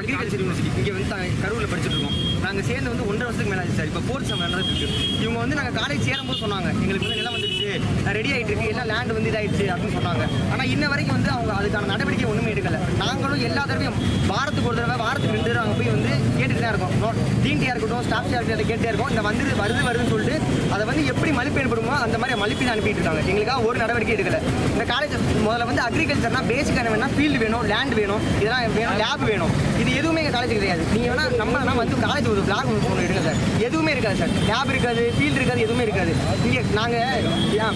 Agriculture university. இங்கே வந்து கரூரில் படிச்சுட்டு இருக்கோம். நாங்கள் சேர்ந்து வந்து ஒன்றரை வருஷத்துக்கு மேலே ஆச்சு சார். இப்போ ஃபோர்த் செம் நடந்துருக்கு இவங்க வந்து நாங்கள் காலேஜ் சேரும்போது சொன்னாங்க. எங்களுக்கு வந்து நிலம் வந்துருச்சு ரெடி ஆகிட்டு இருக்கு எல்லாம் லேண்ட் வந்து இதாயிடுச்சு அப்படின்னு சொன்னாங்க. ஆனால் இன்ன வரைக்கும் வந்து அவங்க அதுக்கான நடவடிக்கை ஒன்றுமே எடுக்கலை. நாங்களும் எல்லா தடவையும் வாரத்துக்கு ஒரு தடவை வாரத்துக்கு ரெண்டு தடவை அங்கே போய் வந்து கேட்டுட்டு தான் இருக்கும். டீன்டியாக இருக்கட்டும் ஸ்டாஃப் சார்ஜ் கேட்டே இருக்கும். இந்த வந்து வருது வருதுன்னு சொல்லிட்டு அதை வந்து எப்படி மலிப்பு ஏற்படுமோ அந்த மாதிரி மலிப்பின் அனுப்பிட்டு இருக்காங்க. எங்களுக்காக ஒரு நடவடிக்கை எடுக்கல. இந்த காலேஜ் முதல்ல வந்து அக்ரிகல்ச்சர்னா பேசிக் என்ன வேணா ஃபீல்டு வேணும் லேண்ட் வேணும் இதெல்லாம் வேணும் லேப் வேணும். இது எதுவுமே எங்கள் காலேஜ் கிடையாது. நீங்கள் வேணா நம்ம வந்து காலேஜ் ஒரு பிளாக் ஒன்று எடுங்க சார். எதுவுமே இருக்காது சார். லேப் இருக்காது ஃபீல்டு இருக்காது எதுவுமே இருக்காது. இங்கே நாங்கள்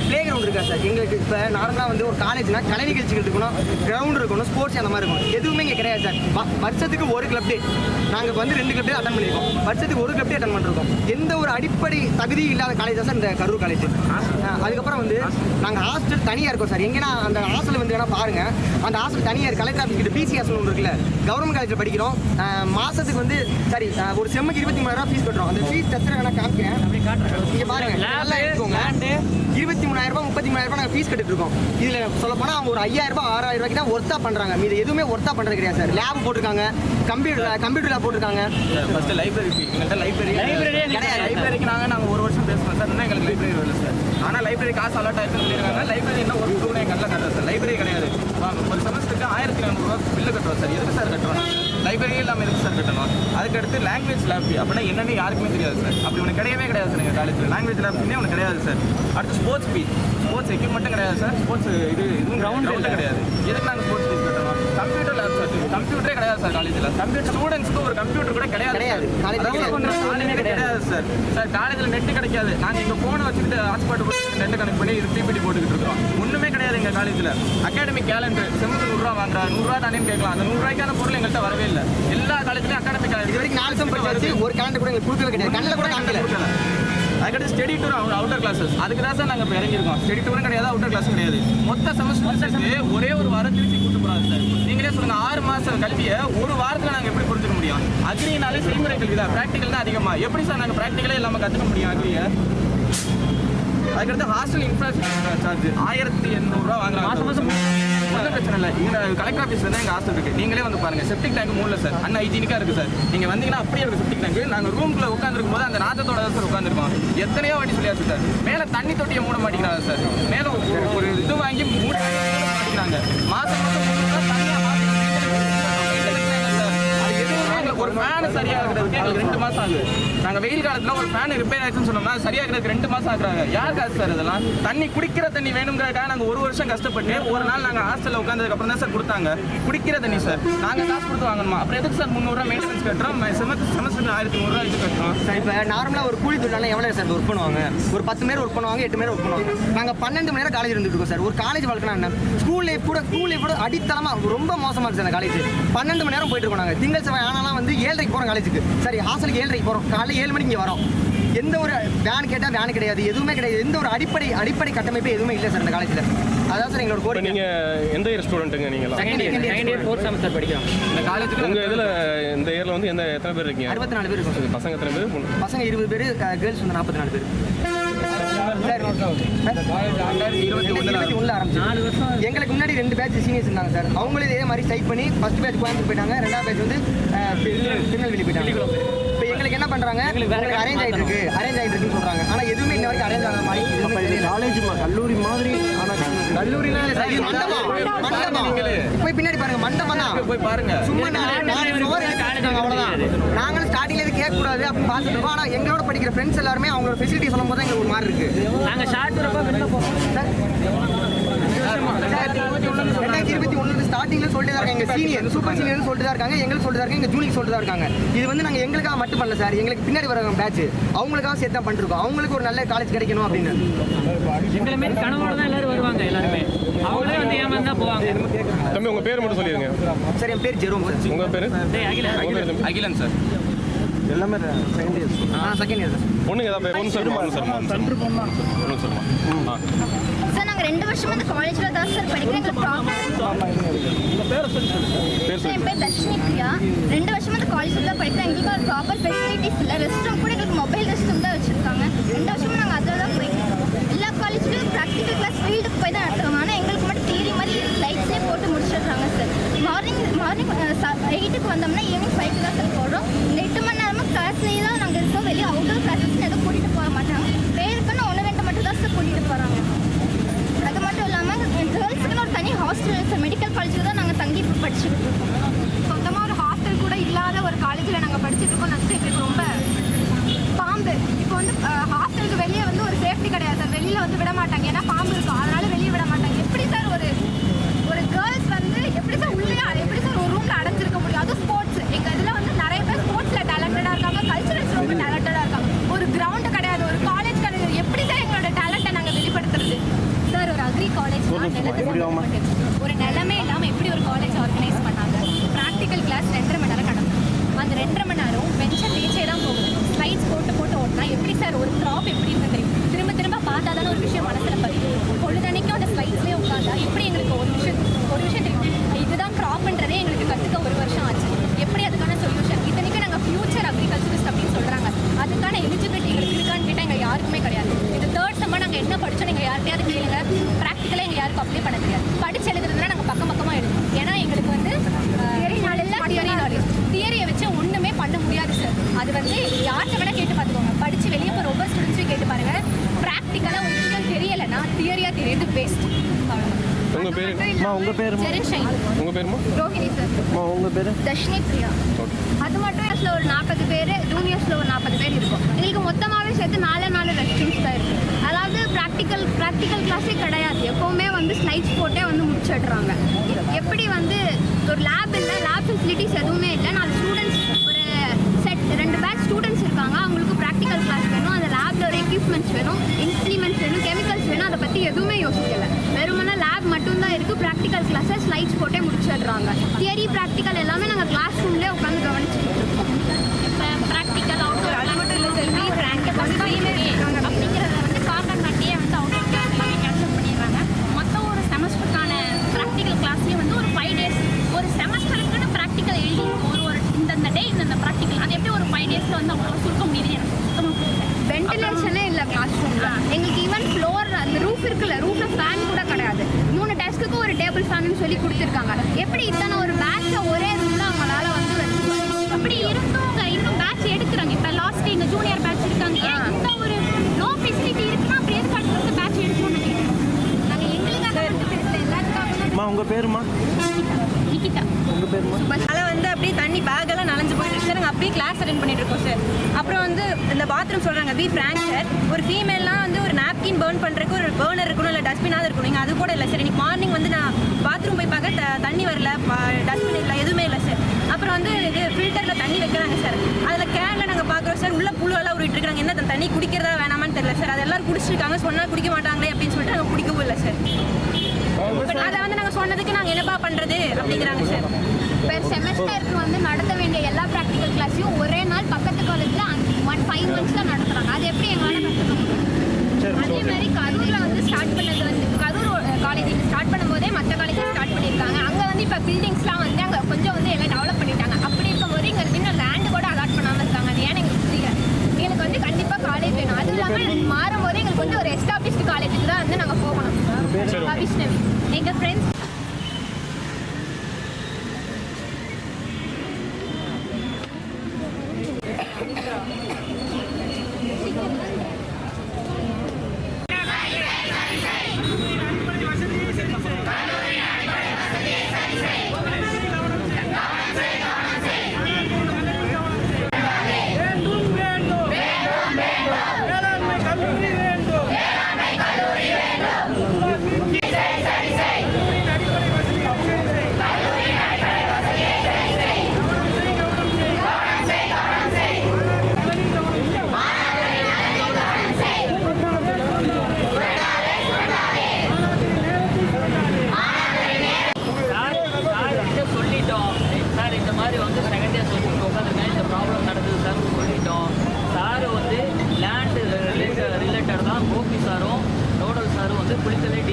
பிளே கிரவுண்ட் இருக்காது சார். எங்களுக்கு இப்போ நார்மலாக வந்து ஒரு காலேஜ்னா கலை நிகழ்ச்சிகள் இருக்கணும் கிரவுண்ட் இருக்கணும் ஸ்போர்ட்ஸ் அந்த மாதிரி இருக்கணும். எதுவுமே இங்கே கிடையாது சார். வருஷத்துக்கு ஒரு கிளப் டே நாங்கள் வந்து ரெண்டு கிளப் டே அட்டன் பண்ணியிருக்கோம் வருஷத்துக்கு ஒரு கிளப் டே அட்டன் பண்ணிருக்கோம். எந்த ஒரு அடிப்படை தகுதி இல்லாத காலேஜ் தான் சார் இந்த கரூர் காலேஜ் அதுக்கப்புறம் வந்து நாங்கள் ஹாஸ்டல் தனியாக இருக்கோம் சார். எங்கன்னா அந்த ஹாஸ்டல் வந்து வேணால் பாருங்க. அந்த ஹாஸ்டல் தனியாக இருக்கு கலெக்டர் ஆஃபீஸ் கிட்ட பிசி ஹாஸ்டல் ஒன்று இருக்குல்ல கவர்மெண்ட் காலேஜில் படிக்கிறோம். அஹ், மாசத்துக்கு வந்து சரி ஒரு செம்முக்கு இருபத்தி மூணாயிரம் ஃபீஸ் கட்டுறோம். அந்த ஃபீஸ் ஸ்ட்ரக்சர் வேணா காமிக்கிறேன். இங்க பாருங்க நல்லா எடுத்துக்கோங்க இருபத்தி மூணாயிரம் ரூபாய் முப்பத்தி மூணாயிரம் ரூபாய் நாங்கள் ஃபீஸ் கட்டிட்டு இருக்கோம். இதுல சொல்ல போனா அவங்க ஒரு ஐயாயிரம் ரூபாய் ஆறாயிரம் ரூபாய்க்கு தான் ஒர்த்தா பண்றாங்க. இது எதுவுமே ஒர்த்தா பண்றது கிடையாது சார். லேப் போட்டிருக்காங்க கம்ப்யூட்டர் கம்ப்யூட்டர் லேப் போட்டிருக்காங்க. ஃபர்ஸ்ட் லைப்ரரி எங்கள்கிட்ட லைப்ரரி லைப்ரரிக்கு நாங்கள் நாங்கள் ஒரு வருஷம் பேசுவோம் சார். இன்னும் எங்களுக்கு லைப்ரரி வரல சார். ஆனால் லைப்ரரி காசு அலாட் ஆயிருக்குன்னு சொல்லியிருக்காங்க. லைப்ரரி என்ன ஒரு டூ எங்கள் கட்டில் கட்டுறோம் சார். லைப்ரரி கிடையாது. வாங்க ஒரு செமஸ்டருக்கு ஆயிரத்தி நானூறுரூவா பில்லு கட்டுறோம் சார். எதுக்கு சார் கட்டுறோம்? லைப்ரரி இல்லாமல் எதுக்கு சார் கட்டணும்? அதுக்கடுத்து லாங்குவேஜ் லேப் அப்படின்னா என்னன்னு யாருக்குமே தெரியாது சார். அப்படி உனக்கு கிடையவே கிடையாது சார் எங்கள் காலேஜில் லாங்குவேஜ் லேப்னே உனக்கு கிடையாது சார். அடுத்து ஸ்போர்ட்ஸ் ஃபீஸ் ஸ்போர்ட்ஸ் எக்யூப்மெண்ட்டும் கிடையாது சார். ஸ்போர்ட்ஸ் இது இதுவும் கிரவுண்ட் கிடையாது. எதுக்கு நாங்கள் ஸ்போர்ட்ஸ் ஃபீஸ் கட்டணும்? கம்ப்யூட்டர் லேப் சார் கம்ப்யூட்டரே கிடையாது சார் காலேஜில் கம்ப்யூட்டர் ஸ்டூடெண்ட்ஸ்க்கு ஒரு கம்ப்யூட்டர் கூட கிடையாது காலேஜே கிடையாது. சார். சார் காலேஜில் நெட் கிடைக்காது. நாங்கள் எங்கள் ஃபோனை வச்சுக்கிட்டு ஹாட்ஸ்பாட் போட்டு நெட் கனெக்ட் பண்ணி இது பிபிடி போட்டுக்கிட்டு இருக்கோம். ஒன்றுமே கிடையாது எங்கள் காலேஜில் அகாடமிக் கேலண்டர் செமஸ்டர் நூறுரூவா வாங்குறா நூறுரூவா தானே கேட்கலாம். அந்த நூறுரூவாய்க்கான பொருள் எங்கள்கிட்ட வரவே இல்லை. எல்லா காலேஜ்லையும் அகாடமிக் இது வரைக்கும் நாலு செம் படிச்சாச்சு ஒரு கேலண்டர் கூட எங்களுக்கு கொடுக்கவே கிடையாது. கண்ணில் கூட காமிக்கல அதுக்கடுத்து ஸ்டடி டூர் அவுட்டர் கிளாஸஸ் அதுக்கு தான் சார் நாங்கள் இப்போ இறங்கியிருக்கோம். ஸ்டடி டூரும் கிடையாது அவுட்டர் கிளாஸும் கிடையாது. மொத்த செமஸ்டர் ஒரே ஒரு வாரம் திருச்சி கூட்டு போகிறாங்க சார். நீங்களே சொல்லுங்க ஆறு மாதம் கல்வியை ஒரு வாரத்தில் நாங்கள் எப்படி புரிஞ்சுக்க முடியும்? அக்ரினாலே செய்முறை கல்வி தான் ப்ராக்டிக்கல் தான் அதிகமாக எப்படி சார் நாங்கள் ப்ராக்டிக்கலே இல்லாமல் கற்றுக்க முடியும் அக்ரியை? அதுக்கடுத்து ஹாஸ்டல் இன்ஃப்ராஸ்ட்ரக்சர் சார்ஜ் ஆயிரத்தி எண்ணூறுரூவா வாங்குறாங்க. மாதம் மாதம் ஒன்றும் பிரச்சனை இல்லை. இந்த கலெக்டர் ஆஃபீஸ் தான் எங்கள் ஹாஸ்டல் இருக்குது நீங்களே வந்து பாருங்க. செப்டிக் டேங்க் மூடல சார். அன் ஹைஜீனிக்காக இருக்குது சார். நீங்கள் வந்தீங்கன்னா அப்படியே இருக்குது செப்டிக் டேங்க் நாங்கள் ரூம்குள்ளே உட்காந்துருக்கும் போது அந்த நாத்தத்தோட தான் சார் உட்காந்துருக்கோம் எத்தனையோ வாட்டி சொல்லியாச்சு சார். மேலே தண்ணி தொட்டியை மூட மாட்டேங்கிறாங்க சார். மேலே ஒரு- ஒரு இது வாங்கி மூட மாட்டேங்கிறாங்க மாதம் மாதம் ஒரு ஃபேன் சரியாகிறதுக்கு எங்களுக்கு ரெண்டு மாதம் ஆகுது. நாங்கள் வெயில் காலத்தில் ஒரு ஃபேன் ரிப்பேர் ஆயிடுச்சுன்னு சொன்னோம்னா சரியாகிறதுக்கு ரெண்டு மாதம் ஆகுறாங்க. யார் காசு சார் இதெல்லாம்? தண்ணி குடிக்கிற தண்ணி வேணுங்கிறதுக்காக நாங்கள் ஒரு வருஷம் கஷ்டப்பட்டு ஒரு நாள் நாங்கள் ஹாஸ்டலில் உட்காந்ததுக்கு அப்புறம் தான் சார் கொடுத்தாங்க. குடிக்கிற தண்ணி சார். நாங்கள் காசு கொடுத்து வாங்கணுமா? அப்புறம் எதுக்கு சார் முந்நூறுரூவா மெயின்டெனன்ஸ் கட்டுறோம்? செமஸ்டர் செமஸ்டர் ஆயிரத்தி நூறுரூவா இது கட்டுறோம். சார் இப்போ நார்மலாக ஒரு கூலி தொழிலாளர் எவ்வளோ சார் ஒர்க் பண்ணுவாங்க? ஒரு பத்து பேர் ஒர்க் பண்ணுவாங்க எட்டு பேர் ஒர்க் பண்ணுவாங்க. நாங்கள் பன்னெண்டு மணி நேரம் காலேஜ் இருந்துட்டு இருக்கோம் சார். ஒரு காலேஜ் வாழ்க்கைனா என்ன? ஸ்கூல் லைஃப் கூட ஸ்கூல் லைஃப் கூட அடித்தளமாக ரொம்ப மோசமாக இருக்குது அந்த காலேஜ் பன்னெண்டு மணி நேரம் போயிட்டு இருக்கோம் நாங்கள் திங்கள் செவ்வாய் ஆனாலாம் வந்து ஏழரைக்கு போகிறோம் காலேஜுக்கு சரி ஹாஸ்டலுக்கு ஏழரைக்கு போகிறோம் காலையில் ஏழு மணிக்கு இங்கே வரோம். எந்த ஒரு வேன் கேட்டால் வேன் கிடையாது. எதுவுமே கிடையாது. எந்த ஒரு அடிப்படை அடிப்படை கட்டமைப்பு எதுவுமே இல்லை சார் இந்த காலேஜில். அதான் சார் எங்களோட கோரிக்கை. நீங்கள் எந்த இயர் ஸ்டூடெண்ட்டுங்க நீங்களா second year second year fourth semester படிக்கிறோம். இந்த காலேஜுக்கு உங்கள் இதில் இந்த இயரில் வந்து எந்த எத்தனை பேர் இருக்கீங்க? அறுபத்தி நாலு பேர் இருக்கும் பசங்க எத்தனை பேர்? பசங்க இருபது பேர் கேர்ள்ஸ் வந்து நாற்பத்தி நாலு பேர் எங்களுக்கு முன்னாடி ரெண்டு பேட்ச் சீனியர்ஸ் இருந்தாங்க சார். அவங்களும் இதே மாதிரி ஸ்ட்ரைக் பண்ணி ஃபர்ஸ்ட் பேட்ச் கோயம்புத்தூர் போயிட்டாங்க. ரெண்டாவது பேட்ச் வந்து திருநெல்வேலி போயிட்டாங்க. பண்றாங்க. உங்களுக்கு அரேஞ்ச் ஆயிட்டு இருக்கு. அரேஞ்ச் ஆயிட்டு இருக்குன்னு சொல்றாங்க. ஆனா எதுவுமே இன்ன வரைக்கும் அரேஞ்ச் ஆகாத மாதிரி. காலேஜ் கல்லூரி மாதிரி சார், இது மண்டபம். மண்டபம். போய் பின்னாடி பாருங்க மண்டபம் தான். போய் பாருங்க. சும்மா அவ்வளவுதான். நாங்களும் ஸ்டார்டிங்ல இது கேட்க கூடாது அப்படின்னு பார்த்துட்டு இருக்கோம். ஆனா எங்களோட படிக்கிற ஃப்ரெண்ட்ஸ் எல்லாருமே அவங்களோட ஃபெசிலிட்டி சொல்லும் போது எங்களுக்கு ஒரு மாதிரி இருக்கு. நாங்க ஷார்ட் ரொம்ப வெளில போறோம். ரெண்டாயிரத்தி இருபத்தி ஒன்று ஸ்டார்டிங்ல சொல்லிட்டு தான் இருக்காங்க. எங்க சீனியர் சூப்பர் சீனியர் சொல்லிட்டு தான் இருக்காங்க. எங்களுக்கு சொல்லிட்டு தான் இருக்காங்க. எங்க ஜூனியர் சொல்லிட்டு தான் இருக்காங்க. இது வந்து நாங்க எங்களுக்காக மட்டும் பண்ணல சார் எங்களுக்கு பின்னாடி வர பேட்ச் அவங்களுக்காக சேர்த்து தான் பண்ணிருக்கோம். அவங்களுக்கு ஒரு நல்ல காலேஜ் கிடைக்கணும் அப்படின்னு. எங்களை மாரி கனவோட தான் எல்லாரும் வருவாங்க எல்லாருமே. அவங்களே வந்து ஏமாந்து போவாங்க. தம்பி பேர் மட்டும் சொல்லிடுங்க. சார் என் பேர் ஜெரோம் பேர்? அகிலன். சார் எல்லாமே செகண்ட் இயர்ஸ் ஆ செகண்ட் இயர் பொண்ணுங்க ஏதாவது பேர்? ஒன்று சொல்லுமா ஒன்று ஆ. சார் நாங்கள் ரெண்டு வருஷமா இந்த காலேஜில் தான் சார் படிக்கிறோம் எங்களுக்கு ப்ராப்பர் என் பேர் தர்ஷினி பிரியா. ரெண்டு வருஷமா இந்த காலேஜில் தான் படிக்கிறோம் எங்களுக்கு ஒரு ப்ராப்பர் ஃபெசிலிட்டிஸ் இல்லை. ரெஸ்ட் ரூம் கூட எங்களுக்கு மொபைல் ரெஸ்ட் ரூம் தான் வச்சுருக்காங்க. ரெண்டு வருஷமா நாங்கள் அதில் தான் போய்க்கிறோம் எல்லா காலேஜ்லையும் ப்ராக்டிக்கல் கிளாஸ் ஃபீல்டுக்கு போய் தான் நடத்துவாங்க ஆனால் எங்களுக்கு மட்டும் தியரி மாதிரி ஸ்லைட்ஸ்லேயே போட்டு முடிச்சிடுறாங்க சார் மார்னிங் மார்னிங் எயிட்டுக்கு வந்தோம்னா ஈவினிங் ஃபைவ்க்கு தான் சார் இந்த எட்டு மணி நேரமும் கிளாஸ்லேயே தான் நாங்கள் இருக்கோம். வெளியே அவுட்டோர் கிளாஸஸ் எதுவும் கூட்டிகிட்டு போக மாட்டாங்க பேருக்குன்னு ஒன்று ரெண்டு மட்டும் தான் சார் கூட்டிகிட்டு போகிறாங்க அது மட்டும் இல்லாமல் கேர்ள்ஸுக்குன்னு ஒரு தனி ஹாஸ்டல் சார் மெடிக்கல் காலேஜில் தான் நாங்கள் தங்கி படிச்சுக்கிட்டு இருக்கோம். சொந்தமாக ஒரு ஹாஸ்டல் கூட இல்லாத ஒரு காலேஜில் நாங்கள் படிச்சுட்டு இருக்கோம் நினச்சி எங்களுக்கு ரொம்ப பாம்பு. இப்போ வந்து ஹாஸ்டலுக்கு வெளியே வந்து ஒரு சேஃப்டி கிடையாது சார். வெளியில் வந்து விட மாட்டாங்க. ஏன்னா பாம்பு இருக்கும் அதனால வெளியே விட மாட்டாங்க எப்படி சார் ஒரு ஒரு கேர்ள்ஸ் வந்து எப்படி சார் உள்ளே எப்படி சார் ஒரு ரூமில் அடைஞ்சிருக்க முடியும் அதுவும் ஸ்போர்ட்ஸ் எங்கள் இதில் வந்து நிறைய பேர் ஸ்போர்ட்ஸில் டேலண்டடாக இருக்காங்க கல்ச்சுரல்ஸ் ரொம்ப டேலண்டடாக இருக்காங்க ஒரு கிரவுண்டு கிடையாது ஒரு காலேஜ் கிடையாது எப்படி சார் எங்களோட டேலண்ட்டை நாங்கள் வெளிப்படுத்துறது சார் ஒரு அக்ரி காலேஜ் ஒரு நிலமே இல்லாமல் எப்படி ஒரு காலேஜ் ஆர்கனைஸ் பண்ணாங்க ப்ராக்டிக்கல் கிளாஸ் ரெண்டரை மணி நேரம் நடக்கும் அந்த ரெண்டரை மணி நேரம் பென்ஷன் ரீச்சே தான் போகும் ஸ்லைட்ஸ் போட்டு போட்டு ஓட்டினா எப்படி சார் ஒரு க்ராப் எப்படி இருக்கு தெரியும் திரும்ப திரும்ப பார்த்தா தானே ஒரு விஷயம் மனசில் பதியும். பொழுதனைக்கும் அந்த ஸ்லைட்ஸ்லேயே உட்காந்தா எப்படி எங்களுக்கு ஒரு விஷயம் ஒரு விஷயம் தெரியும் இதுதான் க்ராப்ன்றதே எங்களுக்கு கற்றுக்க ஒரு வருஷம் ஆச்சு. எப்படி அதுக்கான சொல்யூஷன் இத்தனைக்கும் நாங்கள் ஃபியூச்சர் அக்ரிகல்ச்சரிஸ்ட் அப்படின்னு சொல்கிறாங்க அதுக்கான எலிஜிபிலிட்டி எங்களுக்கு இருக்கான்னு கேட்டால் எங்கள் யாருக்குமே கிடையாது. இது தேர்ட் செம்ம நாங்கள் என்ன படிச்சோம் நீங்கள் யார்கிட்டயாவது கேளுங்க ப்ராக்டிக்கலாக எங்கள் யாருக்கும் அப்ளை பண்ண தெரியாது. படிச்சு எழுதுறதுனா நாங்கள் பக்கம் பக்கமாக எழுதுவோம். ஏன்னா எங்களுக்கு வந்து தியரி நாலேஜ் தியரி நாலேஜ் தியரியை வச்சு ஒன்றுமே பண்ண முடியாது சார் அது வந்து யார்கிட்ட படித்து வெளியே போகிற ஒவ்வொரு ஸ்டூடெண்ட்ஸையும் கேட்டு பாருங்க. ப்ராக்டிக்கலாக ஒரு விஷயம் தெரியலைன்னா தியரியாக தெரியுது பெஸ்ட் உங்கள் பேர் அம்மா ஜெரன் ஷைன். உங்கள் பேருமா ரோஹிணி சார் அம்மா உங்கள் பேர்? தர்ஷினி பிரியா. அது மட்டும் கிளாஸில் ஒரு நாற்பது பேர் ஜூனியர்ஸில் ஒரு நாற்பது பேர் இருக்கும் எங்களுக்கு மொத்தமாகவே சேர்த்து நாலு நாலு ரெஸ்ட்ரூம்ஸ் தான் இருக்குது அதாவது ப்ராக்டிக்கல் ப்ராக்டிக்கல் கிளாஸே கிடையாது. எப்போவுமே வந்து ஸ்லைட்ஸ் போட்டே வந்து முடிச்சிடுறாங்க. எப்படி வந்து ஒரு லேப் இல்லை லேப் ஃபெசிலிட்டிஸ் எதுவுமே இல்லை. நாலு ஸ்டூடெண்ட்ஸ் ஒரு செட் ரெண்டு பேட்ச் ஸ்டூடெண்ட்ஸ் இருக்காங்க அவங்களுக்கு ப்ராக்டிக்கல் கிளாஸ் வேணும் அந்த லேபில் ஒரு எக்யூப்மெண்ட்ஸ் வேணும் இன்ஸ்ட்ருமெண்ட்ஸ் வேணும் கெமிக்கல்ஸ் வேணும் அதை பற்றி எதுவுமே யோசிக்கல. வெறுமனே லேப் மட்டும்தான் இருக்குது ப்ராக்டிக்கல் கிளாஸை ஸ்லைட்ஸ் போட்டே முடிச்சிடுறாங்க. தியரி ப்ராக்டிக்கல் எல்லாமே நாங்கள் கிளாஸ் ரூம்லேயே உட்காந்து கவனிச்சுட்டு இருக்கோம். ப்ராக்டிக்கல் அவுட்டோர் அது மட்டும் இல்லை செல்வி ஃப்ராங்க் அப்படிங்கிறத வந்து கார்னர் நட்டியே வந்து கிளாஸ் எல்லாமே கேன்சல் பண்ணிடுறாங்க. மொத்தம் ஒரு செமஸ்டருக்கான ப்ராக்டிக்கல் கிளாஸ்லேயே வந்து ஒரு ஃபைவ் டேஸ் ஒரு செமஸ்டருக்குன்னு ப்ராக்டிக்கல் எழுதி ஒரு ஒரு இந்தந்த டே இந்தந்த ப்ராக்டிக்கல் அது எப்படி ஒரு ஃபைவ் டேஸில் வந்து அவ்வளோ சுருக்க முடியுது எனக்கு வென்டிலேஷனே இல்லை கிளாஸ் ரூமில் எங்களுக்கு ஈவன் ஃப்ளோர் அந்த ரூஃப் இருக்குல்ல ரூஃபில் ஃபேன் கூட கிடையாது. மூணு டெஸ்க்குக்கும் ஒரு டேபிள் ஃபேனுன்னு சொல்லி கொடுத்துருக்காங்க. எப்படி இத்தனை ஒரு பேட்சை ஒரே ரூமில் அவங்களால வந்து வச்சுக்க அப்படி இருந்தும் அவங்க இன்னும் பேட்ச் எடுக்கிறாங்க. இப்போ லாஸ்ட் எங்கள் ஜூனியர் பேட்ச் இருக்காங்க ஏன் இந்த ஒரு லோ ஃபெசிலிட்டி இருக்குன்னா அப்படி எதுக்கு அடுத்த பேட்ச் எடுக்கணும்னு கேட்குறேன் நாங்கள் எங்களுக்காக மட்டும் பேசல எல்லாத்துக்காக உங்கள் பேருமா நிக்கிட்டா உங்கள் பேருமா அதனால் வந்து அப்படியே தண்ணி பேக் எல்லாம் நனைஞ்சு போயிட்டு சார் நாங்கள் அப்படியே கிளாஸ் அட்டென்ட் பண்ணிட்டு இருக்கோம் சார் அப்புறம் வந்து இந்த பாத்ரூம் சொல்கிறாங்க பி ஃப்ராங்க் சார் ஒரு ஃபீமேல்லாம் வந்து ஒரு நாப்கின் பேர்ன் பண்ணுறதுக்கு ஒரு பேர்னர் இருக்கணும் இல்லை டஸ்ட்பினாவது இருக்கணும். இங்கே அது கூட இல்லை சார் இன்னைக்கு மார்னிங் வந்து நான் பாத்ரூம் போய் பார்க்க த- தண்ணி வரல. டஸ்ட்பின் இல்லை எதுவுமே இல்லை சார் அப்புறம் வந்து இது ஃபில்டரில் தண்ணி வைக்கிறாங்க சார் அதில் கேனில் நாங்கள் பார்க்குறோம் சார் உள்ள புழு எல்லாம் உருட்டு இருக்காங்க என்ன தண்ணி குடிக்கிறதா வேணாமான்னு தெரியல சார் அது எல்லாரும் குடிச்சிருக்காங்க. சொன்னால் குடிக்க மாட்டாங்களே அப்படின்னு சொல்லிட்டு நாங்கள் குடிக்கவும் இல்லை சார் அதை வந்து நாங்கள் சொன்னதுக்கு நாங்கள் என்னப்பா பண்ணுறது அப்படிங்கிறாங்க சார் பெர் செமஸ்டருக்கு வந்து நடத்த வேண்டிய எல்லா ப்ராக்டிக்கல் கிளாஸையும் ஒரே நாள் பக்கத்து காலேஜில் ஒன் ஃபைவ் மந்த்ஸில் நடத்துகிறாங்க அது எப்படி எங்களால் கற்றுக்க முடியும்? அதே மாதிரி கரூரில் வந்து ஸ்டார்ட் பண்ணது வந்து கரூர் காலேஜ் ஸ்டார்ட் பண்ணும்போதே மற்ற காலேஜில் ஸ்டார்ட் பண்ணியிருக்காங்க. அங்கே வந்து இப்போ பில்டிங்ஸ்லாம் வந்து அங்கே கொஞ்சம் வந்து எல்லாம் டெவலப் பண்ணிட்டாங்க. அப்படி இருக்கும்போது இங்கே இன்னும் லேண்டு கூட அலாட் பண்ணாமல் இருக்காங்க. அது ஏன்னு எங்களுக்கு புரியல. எங்களுக்கு வந்து கண்டிப்பாக காலேஜ் வேணும். அதுவும் இல்லாமல் மாறும்போது எங்களுக்கு வந்து ஒரு எஸ்டாப்ளிஷ்டு காலேஜுக்கு தான் வந்து நாங்கள் போகணும். வைஷ்ணவி எங்கள் ஃப்ரெண்ட்ஸ்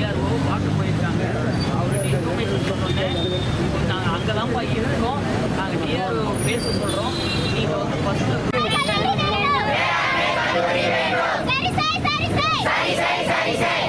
டிஆர்ஓ பார்க்க போயிருக்காங்க அவர்கிட்ட இன்ஃபர்மேஷன் சொன்னோன்னே நாங்கள் அங்கே தான்ப்பா இருக்கோம் நாங்கள் டிஆர்ஓ பேச சொல்கிறோம் நீங்கள் வந்து first Say, say, say, say.